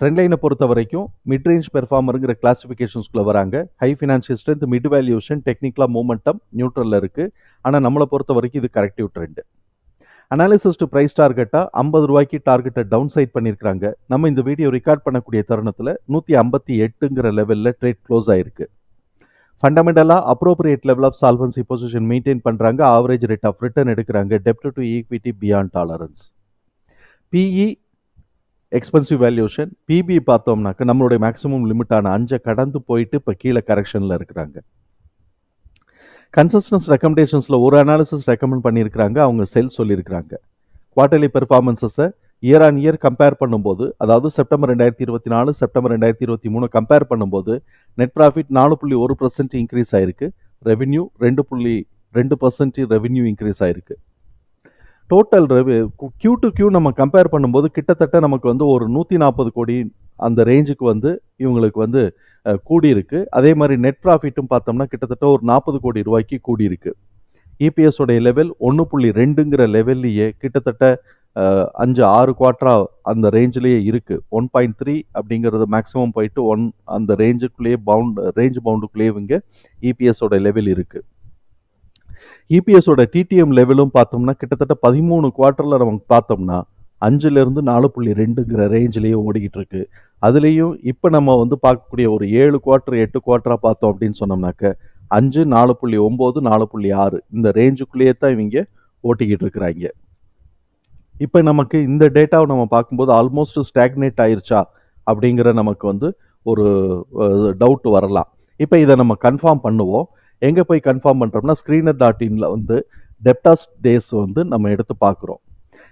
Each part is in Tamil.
ட்ரெண்ட் லைனை பொறுத்த வரைக்கும் மிட் ரேஞ்ச் பெர்ஃபார்மருங்கிற கிளாசிஃபிகேஷன்ஸ்குள்ளே வராங்க. High financial strength mid valuation டெக்னிக்கலாக மூமெண்டம் நியூட்ரலில் இருக்குது ஆனால் நம்மளை பொறுத்த வரைக்கும் இது corrective trend analysis to price டார்கெட்டாக ஐம்பது ரூபாய்க்கு டார்கெட்டை டவுன் சைட் பண்ணியிருக்காங்க நம்ம இந்த வீடியோ ரெக்கார்ட் பண்ணக்கூடிய தருணத்தில் நூற்றி ஐம்பத்தி எட்டுங்கிற லெவலில் ட்ரேட் க்ளோஸ் ஆயிருக்கு. ஃபண்டமெண்டலாக appropriate level of solvency position maintain பண்ணுறாங்க ஆவரேஜ் ரேட் ஆஃப் ரிட்டர்ன் எடுக்கிறாங்க. டெப்ட் to equity beyond tolerance PE expensive valuation PB பார்த்தோம்னாக்க நம்மளுடைய மேக்ஸிமம் லிமிட்டான அஞ்சை கடந்து போயிட்டு இப்போ கீழே கரெக்ஷனில் இருக்கிறாங்க. கன்சஸ்டன்ஸ் ரெக்கமெண்டேஷன்ஸில் ஒரு அனாலிசிஸ் ரெக்கமெண்ட் பண்ணியிருக்கிறாங்க. அவங்க செல் சொல்லியிருக்கிறாங்க. குவார்டர்லி பெர்ஃபார்மன்ஸஸை இயர் ஆன் இயர் கம்பேர் பண்ணும்போது அதாவது செப்டம்பர் ரெண்டாயிரத்தி இருபத்தி நாலு செப்டம்பர் ரெண்டாயிரத்தி இருபத்தி மூணு கம்பேர் பண்ணும்போது நெட் ப்ராஃபிட் நாலு புள்ளி ஒரு பர்சன்ட் இன்க்ரீஸ் ஆயிருக்கு. ரெவென்யூ ரெண்டு புள்ளி ரெண்டு பர்சன்ட் ரெவென்யூ இன்க்ரீஸ் ஆயிருக்கு. Total rev Q to Q நம்ம கம்பேர் பண்ணும்போது கிட்டத்தட்ட நமக்கு வந்து ஒரு நூற்றி நாற்பது கோடி அந்த ரேஞ்சுக்கு வந்து இவங்களுக்கு வந்து கூடியிருக்கு. அதே மாதிரி நெட் ப்ராஃபிட்டும் பார்த்தோம்னா கிட்டத்தட்ட ஒரு நாற்பது கோடி ரூபாய்க்கு கூடியிருக்கு. இபிஎஸ் உடைய லெவல் ஒன்று புள்ளி ரெண்டுங்கிற லெவல்லையே கிட்டத்தட்ட அஞ்சு ஆறு குவார்ட்டரா அந்த ரேஞ்சிலேயே இருக்குது ஒன் பாயிண்ட் த்ரீ அப்படிங்கிறது மேக்ஸிமம் போயிட்டு ஒன் அந்த ரேஞ்சுக்குள்ளேயே பவுண்ட் ரேஞ்ச் பவுண்டுக்குள்ளேயே இவங்க இபிஎஸோட லெவல் இருக்குது இபிஎஸோட டிடிஎம் லெவலும் பார்த்தோம்னா கிட்டத்தட்ட பதிமூணு குவார்ட்டரில் நம்ம பார்த்தோம்னா அஞ்சுலேருந்து நாலு புள்ளி ரெண்டுங்கிற ரேஞ்சிலேயே ஓடிக்கிட்டு இருக்கு. அதுலேயும் இப்போ நம்ம வந்து பார்க்கக்கூடிய ஒரு ஏழு குவார்ட்டர் எட்டு குவார்ட்டராக பார்த்தோம் அப்படின்னு சொன்னோம்னாக்க அஞ்சு நாலு புள்ளி ஒம்பது நாலு புள்ளி ஆறு இந்த ரேஞ்சுக்குள்ளேயே தான் இவங்க ஓட்டிக்கிட்டு இருக்கிறாங்க. இப்போ நமக்கு இந்த டேட்டாவை நம்ம பார்க்கும்போது ஆல்மோஸ்ட் ஸ்டாக்னேட் ஆயிருச்சா அப்படிங்கிற நமக்கு வந்து ஒரு டவுட் வரலாம். இப்போ இதை நம்ம கன்ஃபார்ம் பண்ணுவோம். எங்கே போய் கன்ஃபார்ம் பண்ணுறோம்னா ஸ்க்ரீனர் டாட் இனில் வந்து டெப்டாஸ் டேஸ் வந்து நம்ம எடுத்து பார்க்குறோம்.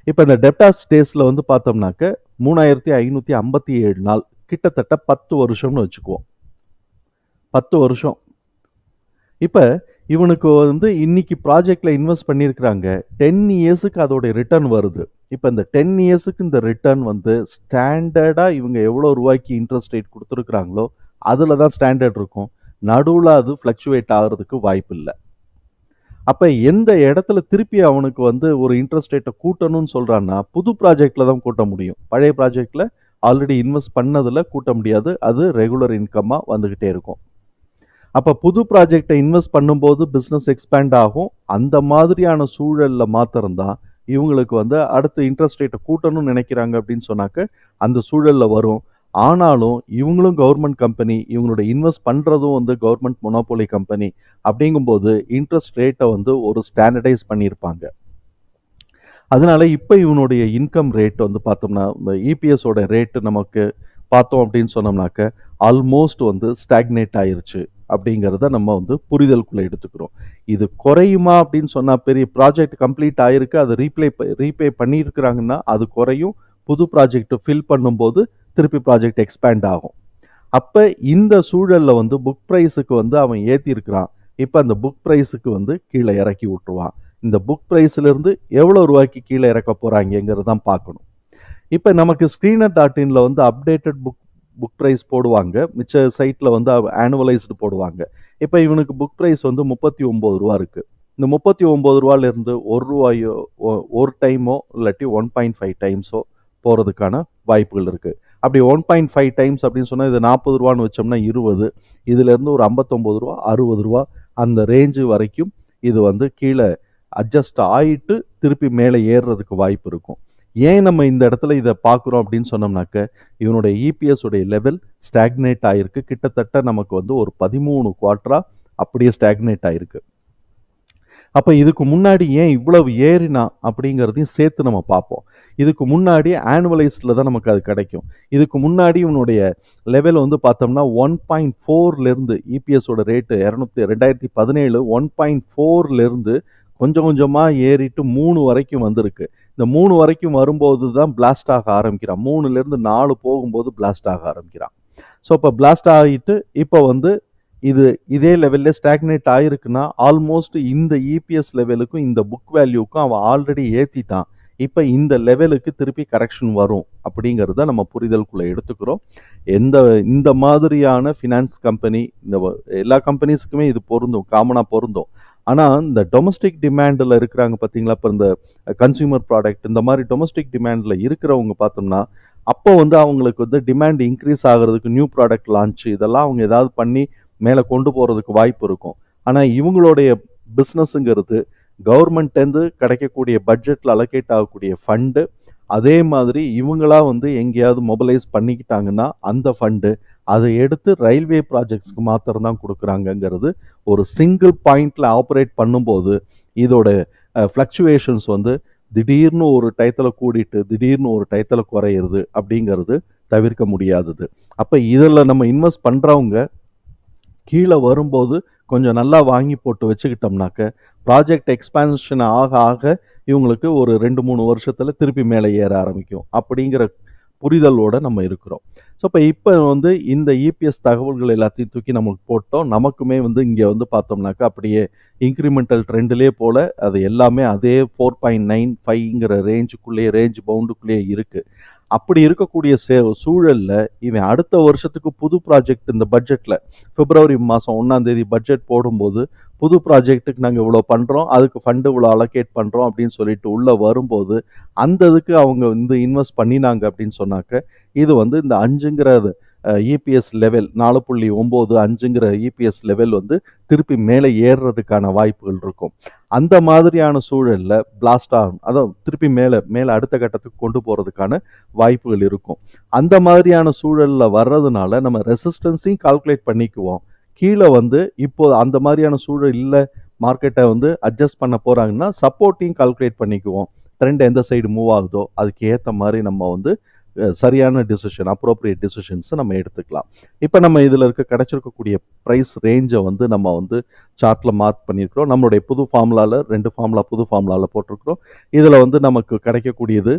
இப்போ இந்த டெப்டாஸ் டேஸில் வந்து பார்த்தோம்னாக்க மூணாயிரத்தி ஐநூற்றி ஐம்பத்தி ஏழு நாள் கிட்டத்தட்ட பத்து வருஷம்னு வச்சுக்குவோம். பத்து வருஷம். இப்போ இவனுக்கு வந்து இன்னைக்கு ப்ராஜெக்டில் இன்வெஸ்ட் பண்ணியிருக்கிறாங்க. டென் இயர்ஸுக்கு அதோடைய ரிட்டர்ன் வருது. இப்போ இந்த டென் இயர்ஸுக்கு இந்த ரிட்டர்ன் வந்து ஸ்டாண்டர்டாக இவங்க எவ்வளோ ரூபாய்க்கு இன்ட்ரெஸ்ட் ரேட் கொடுத்துருக்குறாங்களோ அதில் தான் ஸ்டாண்டர்ட் இருக்கும். நடுவில் அது ஃப்ளக்சுவேட் ஆகிறதுக்கு வாய்ப்பு இல்லை அப்போ எந்த இடத்துல திருப்பி அவனுக்கு வந்து ஒரு இன்ட்ரெஸ்ட் ரேட்டை கூட்டணும்னு சொல்கிறான்னா புது ப்ராஜெக்டில் தான் கூட்ட முடியும். பழைய ப்ராஜெக்டில் ஆல்ரெடி இன்வெஸ்ட் பண்ணதில் கூட்ட முடியாது. அது ரெகுலர் இன்கம்மாக வந்துக்கிட்டே இருக்கும். அப்போ புது ப்ராஜெக்டை இன்வெஸ்ட் பண்ணும்போது பிஸ்னஸ் எக்ஸ்பேண்ட் ஆகும். அந்த மாதிரியான சூழலில் மாத்திரம்தான் இவங்களுக்கு வந்து அடுத்து இன்ட்ரெஸ்ட் ரேட்டை கூட்டணும்னு நினைக்கிறாங்க அப்படின்னு சொன்னாக்க அந்த சூழலில் வரும். ஆனாலும் இவங்களும் கவர்மெண்ட் கம்பெனி இவங்களோட இன்வெஸ்ட் பண்ணுறதும் வந்து கவர்மெண்ட் மொனோபோலி கம்பெனி அப்படிங்கும்போது இன்ட்ரெஸ்ட் ரேட்டை வந்து ஒரு ஸ்டாண்டர்டைஸ் பண்ணியிருப்பாங்க. அதனால இப்போ இவனுடைய இன்கம் ரேட் வந்து பார்த்தோம்னா இந்த இபிஎஸோட ரேட்டு நமக்கு பார்த்தோம் அப்படின்னு சொன்னோம்னாக்க ஆல்மோஸ்ட் வந்து ஸ்டாக்னேட் ஆயிருச்சு அப்படிங்கிறத நம்ம வந்து புரிதலுக்குள்ளே எடுத்துக்கிறோம். இது குறையுமா அப்படின்னு சொன்னால் பெரிய ப்ராஜெக்ட் கம்ப்ளீட் ஆயிருக்கு அதை ரீப்ளே ரீபே பண்ணியிருக்கிறாங்கன்னா அது குறையும். புது ப்ராஜெக்ட் ஃபில் பண்ணும்போது திருப்பி ப்ராஜெக்ட் எக்ஸ்பேண்ட் ஆகும். அப்போ இந்த சூழலில் வந்து புக் ப்ரைஸுக்கு வந்து அவன் ஏற்றிருக்கிறான் இப்போ அந்த புக் ப்ரைஸுக்கு வந்து கீழே இறக்கி விட்டுருவான். இந்த புக் ப்ரைஸ்லேருந்து எவ்வளோ ரூபாய்க்கு கீழே இறக்க போகிறாங்கிறது தான் பார்க்கணும். இப்போ நமக்கு ஸ்க்ரீனர் டாட் இனில் வந்து அப்டேட்டட் புக் புக் ப்ரைஸ் போடுவாங்க. மிச்ச சைட்டில் வந்து ஆனுவலைஸ்டு போடுவாங்க. இப்போ இவனுக்கு புக் ப்ரைஸ் வந்து முப்பத்தி ஒம்பது ரூபா இருக்குது இந்த முப்பத்தி ஒம்பது ரூபாலேருந்து ஒரு ரூபாயோ ஒரு டைமோ இல்லாட்டி ஒன் பாயிண்ட் ஃபைவ் டைம்ஸோ போகிறதுக்கான வாய்ப்புகள் இருக்குது அப்படி ஒன் பாயிண்ட் ஃபைவ் டைம்ஸ் அப்படின்னு சொன்னால் இது நாற்பது ரூபான்னு வச்சோம்னா இருபது. இதுலேருந்து ஒரு ஐம்பத்தொம்பது ரூபா அறுபது ரூபா அந்த ரேஞ்சு வரைக்கும் இது வந்து கீழே அட்ஜஸ்ட் ஆகிட்டு திருப்பி மேலே ஏறுறதுக்கு வாய்ப்பு இருக்கும். ஏன் நம்ம இந்த இடத்துல இதை பார்க்குறோம் அப்படின்னு சொன்னோம்னாக்க இவனுடைய இபிஎஸ் உடைய லெவல் ஸ்டாக்னேட் ஆகிருக்கு கிட்டத்தட்ட நமக்கு வந்து ஒரு பதிமூணு குவார்ட்டரா அப்படியே ஸ்டாக்னேட் ஆகிருக்கு அப்போ இதுக்கு முன்னாடி ஏன் இவ்வளவு ஏறினா அப்படிங்கிறதையும் சேர்த்து நம்ம பார்ப்போம். இதுக்கு முன்னாடி ஆனுவலைஸ்டில் தான் நமக்கு அது கிடைக்கும். இதுக்கு முன்னாடி இவனுடைய லெவல் வந்து பார்த்தோம்னா ஒன் பாயிண்ட் ஃபோர்லேருந்து இபிஎஸோட ரேட்டு இரநூத்தி ரெண்டாயிரத்தி பதினேழு ஒன் பாயிண்ட் ஃபோர்லேருந்து கொஞ்சம் கொஞ்சமாக ஏறிட்டு மூணு வரைக்கும் வந்திருக்கு. இந்த மூணு வரைக்கும் வரும்போது தான் பிளாஸ்ட் ஆக ஆரம்பிக்கிறான். மூணுலேருந்து நாலு போகும்போது பிளாஸ்ட் ஆக ஆரம்பிக்கிறான். ஸோ இப்போ பிளாஸ்ட் ஆகிட்டு இப்போ வந்து இது இதே லெவல்ல ஸ்டாக்னேட் ஆயிருக்குன்னா ஆல்மோஸ்ட் இந்த இபிஎஸ் லெவலுக்கும் இந்த புக் வேல்யூக்கும் அவன் ஆல்ரெடி ஏற்றிட்டான் இப்போ இந்த லெவலுக்கு திருப்பி கரெக்ஷன் வரும் அப்படிங்கிறத நம்ம புரிதலுக்குள்ள எடுத்துக்கிறோம். எந்த இந்த மாதிரியான ஃபினான்ஸ் கம்பெனி இந்த எல்லா கம்பெனிஸுக்குமே இது பொருந்தும் காமனாக பொருந்தும். ஆனால் இந்த டொமஸ்டிக் டிமாண்டில் இருக்கிறாங்க பார்த்தீங்களா இப்போ இந்த கன்சியூமர் ப்ராடக்ட் இந்த மாதிரி டொமஸ்டிக் டிமாண்டில் இருக்கிறவங்க பார்த்தோம்னா அப்போ வந்து அவங்களுக்கு வந்து டிமாண்ட் இன்க்ரீஸ் ஆகிறதுக்கு நியூ ப்ராடக்ட் லான்ச் இதெல்லாம் அவங்க ஏதாவது பண்ணி மேலே கொண்டு போகிறதுக்கு வாய்ப்பு இருக்கும். ஆனால் இவங்களுடைய பிஸ்னஸுங்கிறது கவர்மெண்ட்லேருந்து கிடைக்கக்கூடிய பட்ஜெட்டில் அலோகேட் ஆகக்கூடிய ஃபண்டு அதே மாதிரி இவங்களா வந்து எங்கேயாவது மொபைலைஸ் பண்ணிக்கிட்டாங்கன்னா அந்த ஃபண்டு அதை எடுத்து ரயில்வே ப்ராஜெக்ட்ஸ்க்கு மாத்திரம் தான் கொடுக்குறாங்கங்கிறது ஒரு சிங்கிள் பாயிண்டில் ஆப்ரேட் பண்ணும்போது இதோட ஃப்ளக்சுவேஷன்ஸ் வந்து திடீர்னு ஒரு டயத்தில் கூடிட்டு திடீர்னு ஒரு டயத்தில் குறையிறது அப்படிங்கிறது தவிர்க்க முடியாதது. அப்போ இதில் நம்ம இன்வெஸ்ட் பண்ணுறவங்க கீழே வரும்போது கொஞ்சம் நல்லா வாங்கி போட்டு வச்சுக்கிட்டோம்னாக்க ப்ராஜெக்ட் எக்ஸ்பான்ஷன் ஆக ஆக இவங்களுக்கு ஒரு ரெண்டு மூணு வருஷத்தில் திருப்பி மேலே ஏற ஆரம்பிக்கும். அப்படிங்கிற புரிதலோடு நம்ம இருக்கிறோம். ஸோ இப்போ இப்போ வந்து இந்த இபிஎஸ் தகவல்கள் எல்லாத்தையும் தூக்கி நமக்கு போட்டோம். நமக்குமே வந்து இங்கே வந்து பார்த்தோம்னாக்கா அப்படியே இன்க்ரிமெண்டல் ட்ரெண்ட்லேயே போல் அது எல்லாமே அதே ஃபோர் பாயிண்ட் நைன் ஃபைவ்ங்கிற ரேஞ்சுக்குள்ளேயே ரேஞ்ச் பவுண்டுக்குள்ளேயே இருக்குது அப்படி இருக்கக்கூடிய சே சூழலில் இவன் அடுத்த வருஷத்துக்கு புது ப்ராஜெக்ட் இந்த பட்ஜெட்டில் பிப்ரவரி மாதம் ஒன்றாந்தேதி பட்ஜெட் போடும்போது புது ப்ராஜெக்ட்டுக்கு நாங்கள் இவ்வளோ பண்ணுறோம் அதுக்கு ஃபண்டு இவ்வளோ அலோகேட் பண்ணுறோம் அப்படின்னு சொல்லிட்டு உள்ளே வரும்போது அந்த இதுக்கு அவங்க வந்து இன்வெஸ்ட் பண்ணினாங்க அப்படின்னு சொன்னாக்க இது வந்து இந்த அஞ்சுங்கிறது இபிஎஸ் லெவல் நாலு புள்ளி ஒம்பது அஞ்சுங்கிற இபிஎஸ் லெவல் வந்து திருப்பி மேலே ஏறுறதுக்கான வாய்ப்புகள் இருக்கும். அந்த மாதிரியான சூழலில் பிளாஸ்ட் ஆகும். அதான் திருப்பி மேலே மேலே அடுத்த கட்டத்துக்கு கொண்டு போகிறதுக்கான வாய்ப்புகள் இருக்கும். அந்த மாதிரியான சூழலில் வர்றதுனால நம்ம ரெசிஸ்டன்ஸையும் கால்குலேட் பண்ணிக்குவோம். கீழே வந்து இப்போ அந்த மாதிரியான சூழல் இல்லை மார்க்கெட்டை வந்து அட்ஜஸ்ட் பண்ண போகிறாங்கன்னா சப்போர்ட்டையும் கால்குலேட் பண்ணிக்குவோம். ட்ரெண்ட் எந்த சைடு மூவ் ஆகுதோ அதுக்கு ஏற்ற மாதிரி நம்ம வந்து சரியான டிசிஷன் அப்ரோப்ரியேட் டிசிஷன்ஸை நம்ம எடுத்துக்கலாம். இப்போ நம்ம இதில் இருக்க கிடைச்சிருக்கக்கூடிய ப்ரைஸ் ரேஞ்சை வந்து நம்ம வந்து சார்ட்டில் மார்க் பண்ணியிருக்கிறோம். நம்மளுடைய புது ஃபார்முலாவில் ரெண்டு ஃபார்முலா புது ஃபார்முலாவில் போட்டிருக்கிறோம். இதில் வந்து நமக்கு கிடைக்கக்கூடியது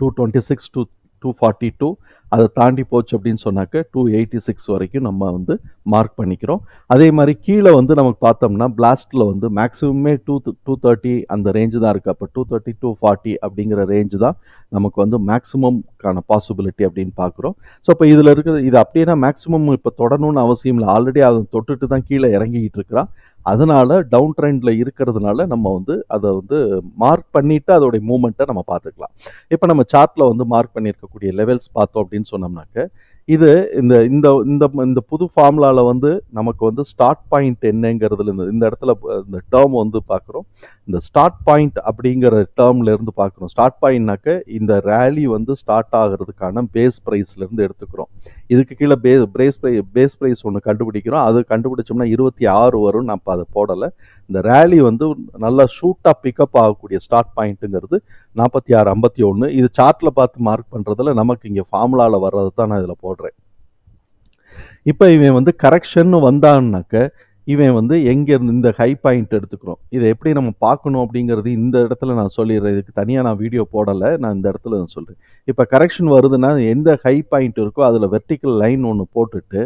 two twenty six to two forty two அதை தாண்டி போச்சு அப்படின்னு சொன்னாக்க டூ எயிட்டி சிக்ஸ் வரைக்கும் நம்ம வந்து மார்க் பண்ணிக்கிறோம். அதே மாதிரி கீழே வந்து நமக்கு பார்த்தோம்னா பிளாஸ்ட்டில் வந்து மேக்ஸிமமே டூ டூ தேர்ட்டி அந்த ரேஞ்சு தான் இருக்குது அப்போ டூ தேர்ட்டி டூ ஃபார்ட்டி அப்படிங்கிற ரேஞ்சு தான் நமக்கு வந்து மேக்ஸிமம்க்கான பாசிபிலிட்டி அப்படின்னு பார்க்குறோம். ஸோ இப்போ இதில் இருக்கிறது இது அப்படின்னா மேக்ஸிமம் இப்போ தொடணும்னு அவசியம் இல்லை. ஆல்ரெடி அதை தொட்டுட்டு தான் கீழே இறங்கிக்கிட்டு இருக்கிறான். அதனால் டவுன் ட்ரெண்டில் இருக்கிறதுனால நம்ம வந்து அதை வந்து மார்க் பண்ணிவிட்டு அதோடைய மூமெண்ட்டை நம்ம பார்த்துக்கலாம். இப்போ நம்ம சார்ட்டில் வந்து மார்க் பண்ணியிருக்கக்கூடிய லெவல்ஸ் பார்த்தோம் அப்படின்னு சொன்னோம்னாக்க இது இந்த இந்த இந்த இந்த புது ஃபார்முலாவில் வந்து நமக்கு வந்து ஸ்டார்ட் பாயிண்ட் என்னங்கிறதுல இந்த இந்த இடத்துல இந்த டேர்ம் வந்து பார்க்குறோம். இந்த ஸ்டார்ட் பாயிண்ட் அப்படிங்கிற டேர்ம்ல இருந்து பார்க்குறோம். ஸ்டார்ட் பாயிண்ட்னாக்க இந்த ரேலி வந்து ஸ்டார்ட் ஆகிறதுக்கான பேஸ் ப்ரைஸ்லேருந்து எடுத்துக்கிறோம். இதுக்கு கீழே base price price base price ஒன்று கண்டுபிடிக்கிறோம். அது கண்டுபிடிச்சோம்னா இருபத்தி ஆறு வரும். நான் இப்போ அதை போடலை. இந்த ரேலி வந்து நல்லா ஷூட்டாக பிக்கப் ஆகக்கூடிய ஸ்டார்ட் பாயிண்ட்டுங்கிறது நாற்பத்தி ஆறு ஐம்பத்தி ஒன்று இது சார்ட்டில் பார்த்து மார்க் பண்ணுறதுல நமக்கு இங்கே ஃபார்முலாவில் வர்றது தான் நான் இதில் போடுறேன். இப்போ இவன் வந்து கரெக்ஷன் வந்தான்னாக்க இவன் வந்து எங்கேருந்து இந்த ஹை பாயிண்ட் எடுத்துக்கிறோம். இதை எப்படி நம்ம பார்க்கணும் அப்படிங்கிறது இந்த இடத்துல நான் சொல்லிடுறேன். இதுக்கு தனியாக நான் வீடியோ போடலை. நான் இந்த இடத்துல நான் சொல்கிறேன் இப்போ கரெக்ஷன் வருதுன்னா எந்த ஹை பாயிண்ட் இருக்கோ அதில் வெர்டிக்கல் லைன் ஒன்று போட்டுட்டு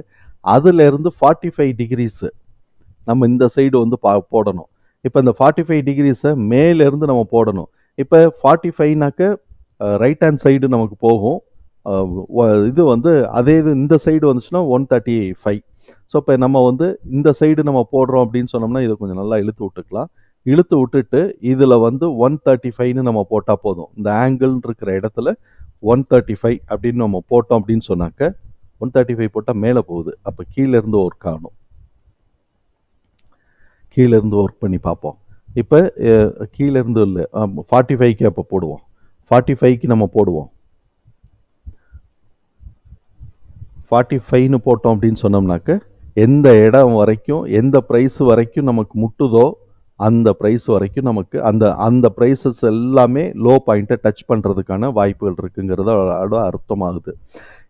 அதுலேருந்து ஃபார்ட்டி ஃபைவ் டிகிரிஸு நம்ம இந்த சைடு வந்து பா போடணும். இப்போ இந்த ஃபார்ட்டி ஃபைவ் டிகிரிஸை மேலேருந்து நம்ம போடணும். இப்போ ஃபார்ட்டி ஃபைவ்னாக்க ரைட் ஹேண்ட் சைடு நமக்கு போகும். இது வந்து அதே இது இந்த சைடு வந்துச்சுன்னா ஒன் தேர்ட்டி ஃபைவ் ஸோ இப்போ நம்ம வந்து இந்த சைடு நம்ம போடுறோம் அப்படின்னு சொன்னோம்னா இதை கொஞ்சம் நல்லா இழுத்து விட்டுக்கலாம். இழுத்து விட்டுட்டு இதில் வந்து ஒன் தேர்ட்டி ஃபைவ்னு நம்ம போட்டால் போதும். இந்த ஆங்கிள் இருக்கிற இடத்துல ஒன் தேர்ட்டி ஃபைவ் அப்படின்னு நம்ம போட்டோம் அப்படின்னு சொன்னாக்க ஒன் தேர்ட்டி ஃபைவ் போட்டால் மேலே போகுது. அப்போ கீழேருந்து ஒர்க் ஆகணும். கீழேருந்து ஒர்க் பண்ணி பார்ப்போம். இப்போ கீழேருந்து இல்லை ஃபார்ட்டி ஃபைவ்க்கு அப்போ போடுவோம். ஃபார்ட்டி ஃபைவ்க்கு நம்ம போடுவோம். ஃபார்ட்டி ஃபைவ்னு போட்டோம் அப்படின்னு சொன்னோம்னாக்க எந்த இடம் வரைக்கும் எந்த ப்ரைஸ் வரைக்கும் நமக்கு முட்டுதோ அந்த ப்ரைஸ் வரைக்கும் நமக்கு அந்த அந்த ப்ரைஸஸ் எல்லாமே லோ பாயிண்ட்டை டச் பண்ணுறதுக்கான வாய்ப்புகள் இருக்குங்கிறது அதோட அர்த்தமாகுது.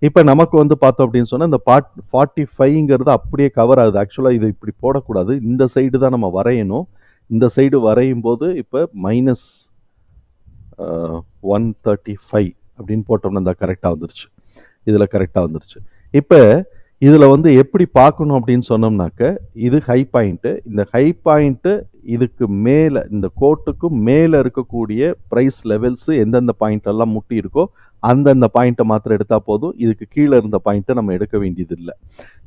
இப்போ நமக்கு வந்து பார்த்தோம் அப்படின்னு சொன்னால் இந்த பாட் ஃபார்ட்டி ஃபைவ்ங்கிறது அப்படியே கவர் ஆகுது. ஆக்சுவலாக இது இப்படி போடக்கூடாது. இந்த சைடு தான் நம்ம வரையணும். இந்த சைடு வரையும் போது இப்போ மைனஸ் ஒன் தேர்ட்டி ஃபைவ் அப்படின்னு போட்டோம்னா இந்த கரெக்டாக வந்துருச்சு. இதில் கரெக்டாக வந்துருச்சு. இப்போ இதில் வந்து எப்படி பார்க்கணும் அப்படின்னு சொன்னோம்னாக்க இது ஹை பாயிண்ட்டு இந்த ஹை பாயிண்ட்டு இதுக்கு மேலே இந்த கோட்டுக்கு மேலே இருக்கக்கூடிய ப்ரைஸ் லெவல்ஸு எந்தெந்த பாயிண்ட்டெல்லாம் முட்டி இருக்கோ அந்தந்த பாயிண்ட்டை மாத்திரம் எடுத்தால் போதும். இதுக்கு கீழே இருந்த பாயிண்ட்டை நம்ம எடுக்க வேண்டியதில்லை.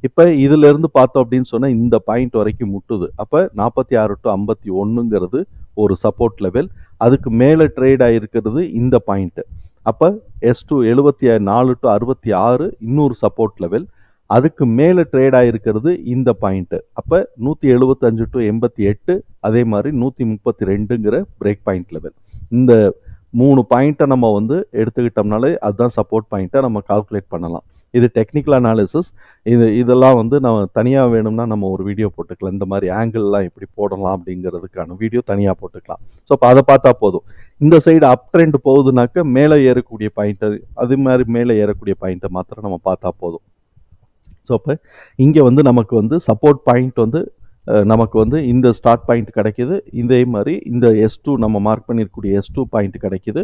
இப்போ இதுலேருந்து பார்த்தோம் அப்படின்னு சொன்னால் இந்த பாயிண்ட் வரைக்கும் முட்டுது. அப்போ நாற்பத்தி ஆறு டு ஐம்பத்தி ஒன்றுங்கிறது ஒரு சப்போர்ட் லெவல் அதுக்கு மேலே ட்ரேட் ஆகிருக்கிறது இந்த பாயிண்ட்டு அப்போ எஸ் டூ எழுபத்தி நாலு டு அறுபத்தி ஆறு இன்னொரு சப்போர்ட் லெவல் அதுக்கு மேலே ட்ரேட் ஆகிருக்கிறது இந்த பாயிண்ட்டு அப்போ நூற்றி எழுபத்தஞ்சு டு எண்பத்தி எட்டு அதே மாதிரி நூற்றி முப்பத்தி ரெண்டுங்கிற பிரேக் பாயிண்ட் லெவல் இந்த மூணு பாயிண்ட்டை நம்ம வந்து எடுத்துக்கிட்டோம்னாலே அதுதான் சப்போர்ட் பாயிண்ட்டை நம்ம கால்குலேட் பண்ணலாம். இது டெக்னிக்கல் அனாலிசிஸ் இது இதெல்லாம் வந்து நம்ம தனியாக வேணும்னா நம்ம ஒரு வீடியோ போட்டுக்கலாம். இந்த மாதிரி ஆங்கிள்லாம் எப்படி போடலாம் அப்படிங்கிறதுக்கான வீடியோ தனியாக போட்டுக்கலாம். ஸோ அப்போ அதை பார்த்தா போதும். இந்த சைடு அப் ட்ரெண்ட் போகுதுனாக்க மேலே ஏறக்கூடிய பாயிண்ட்டு அது மாதிரி மேலே ஏறக்கூடிய பாயிண்ட்டை மாத்திரம் நம்ம பார்த்தா போதும். ஸோ அப்போ இங்கே வந்து நமக்கு வந்து சப்போர்ட் பாயிண்ட் வந்து நமக்கு வந்து இந்த ஸ்டார்ட் பாயிண்ட் கிடைக்கிது. இதே மாதிரி இந்த எஸ் டூ நம்ம மார்க் பண்ணியிருக்கக்கூடிய எஸ் டூ பாயிண்ட் கிடைக்கிது.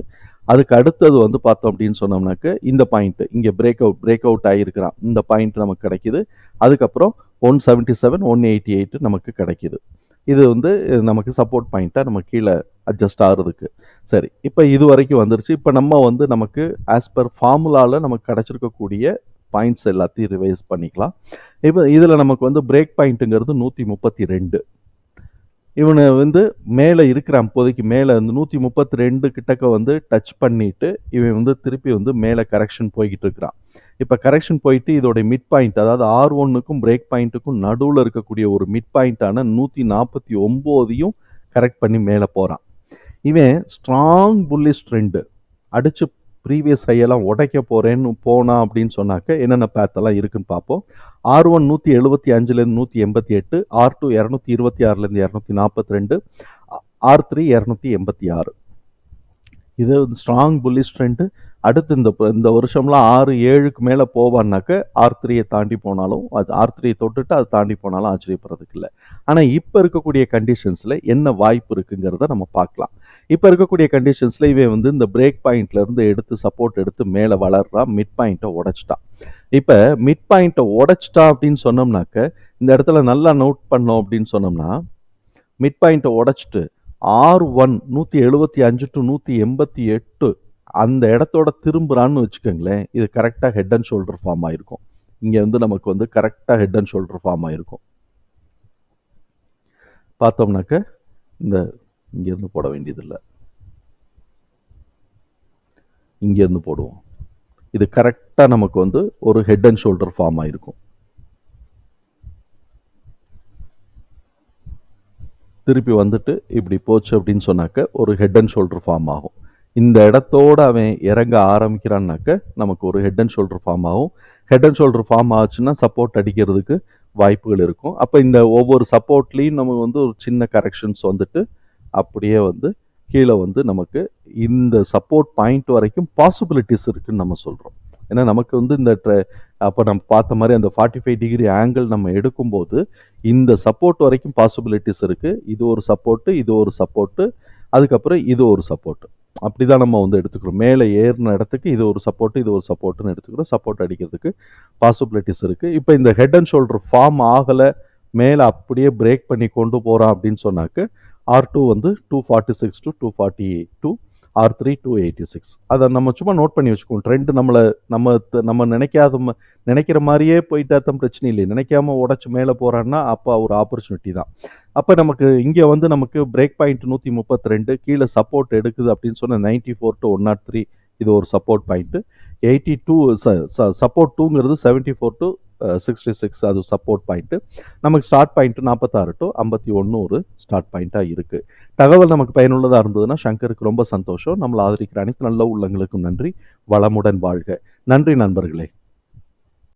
அதுக்கு அடுத்தது வந்து பார்த்தோம் அப்படின்னு சொன்னோம்னாக்க இந்த பாயிண்ட் இங்கே பிரேக் அவுட் பிரேக் அவுட் ஆகியிருக்கிறான் இந்த பாயிண்ட் நமக்கு கிடைக்கிது. அதுக்கப்புறம் one seventy seven one eighty eight நமக்கு கிடைக்கிது. இது வந்து நமக்கு சப்போர்ட் பாயிண்ட்டாக நம்ம கீழே அட்ஜஸ்ட் ஆகிறதுக்கு. சரி இப்போ இது வரைக்கும் வந்துருச்சு. இப்போ நம்ம வந்து நமக்கு ஆஸ் பர் ஃபார்முலாவில் நமக்கு கிடச்சிருக்கக்கூடிய பாயிண்ட்ஸ் எல்லாத்தையும் ரிவைஸ் பண்ணிக்கலாம். இப்போ இதில் நமக்கு வந்து பிரேக் பாயிண்ட்டுங்கிறது நூற்றி முப்பத்தி ரெண்டு இவனை வந்து மேலே இருக்கிறான் இப்போதைக்கு மேலே வந்து நூற்றி முப்பத்தி ரெண்டு கிட்டக்க வந்து டச் பண்ணிவிட்டு இவன் வந்து திருப்பி வந்து மேலே கரெக்ஷன் போய்கிட்டு இருக்கிறான். இப்போ கரெக்ஷன் போயிட்டு இதோட மிட் பாயிண்ட் அதாவது ஆர் ஒன்னுக்கும் பிரேக் பாயிண்ட்டுக்கும் நடுவில் இருக்கக்கூடிய ஒரு மிட் பாயிண்ட்டான நூற்றி நாற்பத்தி ஒம்போதையும் கரெக்ட் பண்ணி மேலே போகிறான் இவன் ஸ்ட்ராங் புல்லிஸ் ட்ரெண்டு அடித்து ப்ரீவியஸ் ஹையெல்லாம் உடைக்க போகிறேன்னு போனால் அப்படின்னு சொன்னாக்க என்னென்ன பேத்தெல்லாம் இருக்குன்னு பார்ப்போம். ஆர் ஒன் நூற்றி எழுபத்தி அஞ்சுலேருந்து நூற்றி எண்பத்தி எட்டு ஆர் டூ இரநூத்தி இருபத்தி ஆறுலேருந்து இரநூத்தி நாற்பத்தி ரெண்டு ஆர் த்ரீ இரநூத்தி எண்பத்தி ஆறு. இது ஸ்ட்ராங் புல்லிஷ் ட்ரெண்டு அடுத்து இந்த இந்த வருஷம்லாம் ஆறு ஏழுக்கு மேலே போவான்னாக்க ஆர் த்ரீயை தாண்டி போனாலும் அது ஆர் த்ரீயை தொட்டுட்டு அதை தாண்டி போனாலும் ஆச்சரியப்படுறதுக்கு இல்லை. ஆனால் இப்போ இருக்கக்கூடிய கண்டிஷன்ஸில் என்ன வாய்ப்பு இருக்குங்கிறத நம்ம பார்க்கலாம். இப்போ இருக்கக்கூடிய கண்டிஷன்ஸில் இவன் வந்து இந்த பிரேக் பாயிண்ட்லேருந்து எடுத்து சப்போர்ட் எடுத்து மேலே வளர்றான் மிட் பாயிண்ட்டை உடைச்சிட்டான் இப்போ மிட் பாயிண்ட்டை உடைச்சிட்டா அப்படின்னு சொன்னோம்னாக்க இந்த இடத்துல நல்லா நோட் பண்ணோம் அப்படின்னு சொன்னோம்னா மிட் பாயிண்ட்டை உடைச்சிட்டு ஆர் ஒன் நூற்றி எழுபத்தி அஞ்சு டு நூற்றி எண்பத்தி எட்டு அந்த இடத்தோட திரும்புகிறான்னு வச்சுக்கோங்களேன் இது கரெக்டாக ஹெட் அண்ட் ஷோல்டர் ஃபார்ம் ஆகிருக்கும் இங்கே வந்து நமக்கு வந்து கரெக்டாக ஹெட் அண்ட் ஷோல்டர் ஃபார்ம் ஆகிருக்கும் பார்த்தோம்னாக்க இந்த இங்கேருந்து போட வேண்டியதில்லை. இங்கேருந்து போடுவோம். இது கரெக்டாக நமக்கு வந்து ஒரு ஹெட் அண்ட் ஷோல்டர் ஃபார்ம் ஆகிருக்கும் திருப்பி வந்துட்டு இப்படி போச்சு அப்படின்னு சொன்னாக்க ஒரு ஹெட் அண்ட் ஷோல்டர் ஃபார்ம் ஆகும். இந்த இடத்தோட அவன் இறங்க ஆரம்பிக்கிறான்னாக்க நமக்கு ஒரு ஹெட் அண்ட் ஷோல்டர் ஃபார்ம் ஆகும். ஹெட் அண்ட் ஷோல்டர் ஃபார்ம் ஆச்சுன்னா சப்போர்ட் அடிக்கிறதுக்கு வாய்ப்புகள் இருக்கும். அப்போ இந்த ஒவ்வொரு சப்போர்ட்லேயும் நம்ம வந்து ஒரு சின்ன கரெக்ஷன்ஸ் வந்துட்டு அப்படியே வந்து கீழே வந்து நமக்கு இந்த சப்போர்ட் பாயிண்ட் வரைக்கும் பாசிபிலிட்டிஸ் இருக்குன்னு நம்ம சொல்கிறோம் ஏன்னா நமக்கு வந்து இந்த அப்போ நம்ம பார்த்த மாதிரி அந்த ஃபார்ட்டி ஃபைவ் டிகிரி ஆங்கிள் நம்ம எடுக்கும்போது இந்த சப்போர்ட் வரைக்கும் பாசிபிலிட்டிஸ் இருக்குது இது ஒரு சப்போர்ட்டு இது ஒரு சப்போர்ட்டு அதுக்கப்புறம் இது ஒரு சப்போர்ட்டு அப்படி தான் நம்ம வந்து எடுத்துக்கிறோம். மேலே ஏறின இடத்துக்கு இது ஒரு சப்போர்ட்டு இது ஒரு சப்போர்ட்டுன்னு எடுத்துக்கிறோம். சப்போர்ட் அடிக்கிறதுக்கு பாசிபிலிட்டிஸ் இருக்குது இப்போ இந்த ஹெட் அண்ட் ஷோல்டர் ஃபார்ம் ஆகலை மேலே அப்படியே பிரேக் பண்ணி கொண்டு போகிறான் அப்படின்னு சொன்னாக்க ஆர் டூ வந்து two forty six to two forty two R three two eighty six அதை நம்ம சும்மா நோட் பண்ணி வச்சுக்கோம் ட்ரெண்டு நம்மளை நம்ம த- நம்ம நினைக்காத ம- நினைக்கிற மாதிரியே போயிட்டா தான் பிரச்சனை இல்லை நினைக்காம உடச்சி மேலே போகிறான்னா அப்போ ஒரு ஆப்பர்ச்சுனிட்டி தான். அப்போ நமக்கு இங்கே வந்து நமக்கு பிரேக் பாயிண்ட் நூற்றி முப்பத்தி ரெண்டு கீழே சப்போர்ட் எடுக்குது அப்படின்னு சொன்ன ninety four to one naught three இது ஒரு support point eighty two support டூங்கிறது seventy four to sixty six அது சப்போர்ட் பாயிண்ட்டு நமக்கு ஸ்டார்ட் பாயிண்ட் நாற்பத்தாறு டு ஐம்பத்தி ஒன்று ஒரு ஸ்டார்ட் பாயிண்ட்டாக இருக்குது தகவல் நமக்கு பயனுள்ளதாக இருந்ததுன்னா சங்கருக்கு ரொம்ப சந்தோஷம் நம்மளை ஆதரிக்கிற அனைத்து நல்ல உள்ளங்களுக்கும் நன்றி வளமுடன் வாழ்க நன்றி நண்பர்களே